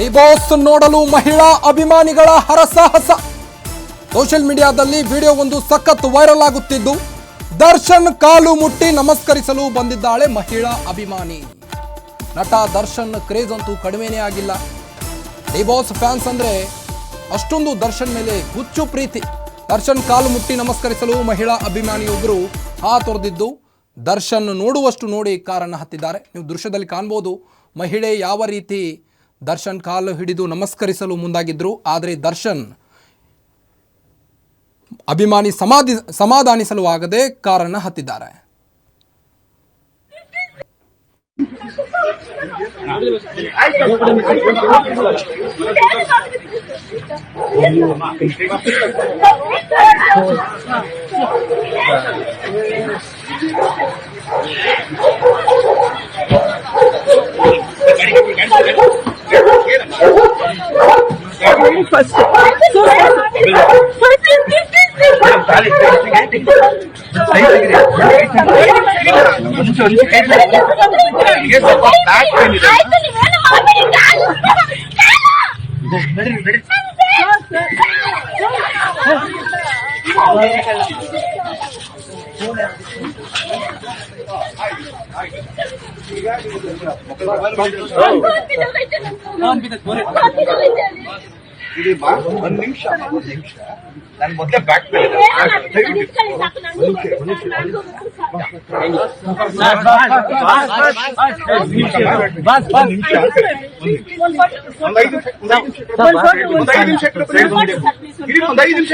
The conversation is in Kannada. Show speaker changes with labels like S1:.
S1: ಡಿ ಬಾಸ್ ನೋಡಲು ಮಹಿಳಾ ಅಭಿಮಾನಿಗಳ ಹರಸಾಹಸ. ಸೋಷಿಯಲ್ ಮೀಡಿಯಾದಲ್ಲಿ ವಿಡಿಯೋ ಒಂದು ಸಖತ್ ವೈರಲ್ ಆಗುತ್ತಿದ್ದು, ದರ್ಶನ್ ಕಾಲು ಮುಟ್ಟಿ ನಮಸ್ಕರಿಸಲು ಬಂದಿದ್ದಾಳೆ ಮಹಿಳಾ ಅಭಿಮಾನಿ. ನಟ ದರ್ಶನ್ ಕ್ರೇಜ್ ಅಂತೂ ಕಡಿಮೆನೇ ಆಗಿಲ್ಲ. ಡಿ ಬಾಸ್ ಫ್ಯಾನ್ಸ್ ಅಂದ್ರೆ ಅಷ್ಟೊಂದು ದರ್ಶನ್ ಮೇಲೆ ಹುಚ್ಚು ಪ್ರೀತಿ. ದರ್ಶನ್ ಕಾಲು ಮುಟ್ಟಿ ನಮಸ್ಕರಿಸಲು ಮಹಿಳಾ ಅಭಿಮಾನಿಯೊಬ್ಬರು ಹಾತೊರೆದಿದ್ದು ದರ್ಶನ್ ನೋಡುವಷ್ಟು ನೋಡಿ ಕಾರನ್ನು ಹತ್ತಿದ್ದಾರೆ. ನೀವು ದೃಶ್ಯದಲ್ಲಿ ಕಾಣ್ಬೋದು, ಮಹಿಳೆ ಯಾವ ರೀತಿ ದರ್ಶನ್ ಕಾಲು ಹಿಡಿದು ನಮಸ್ಕರಿಸಲು ಮುಂದಾಗಿದ್ರು ಆದರೆ ದರ್ಶನ್ ಅಭಿಮಾನಿ ಸಮಾಧಿ ಸಮಾಧಾನಿಸಲು ಆಗದೆ ಕಾರನ್ನು ಹತ್ತಿದ್ದಾರೆ.
S2: बस
S3: ಈಗ ನೀವೇನು ಮಾಡ್ಬೇಡಿ ಕಾಲು
S4: ಒಂದ್ ನಿಮಿಷ ಒಂದ್ ನಿಮಿಷ ನಾನು ಮೊದಲೇ ಬ್ಯಾಕ್ ಒಂದ್ ಐದು ಒಂದ್ ಐದು ನಿಮಿಷ ಇರಿ ಒಂದ್ ಐದು ನಿಮಿಷ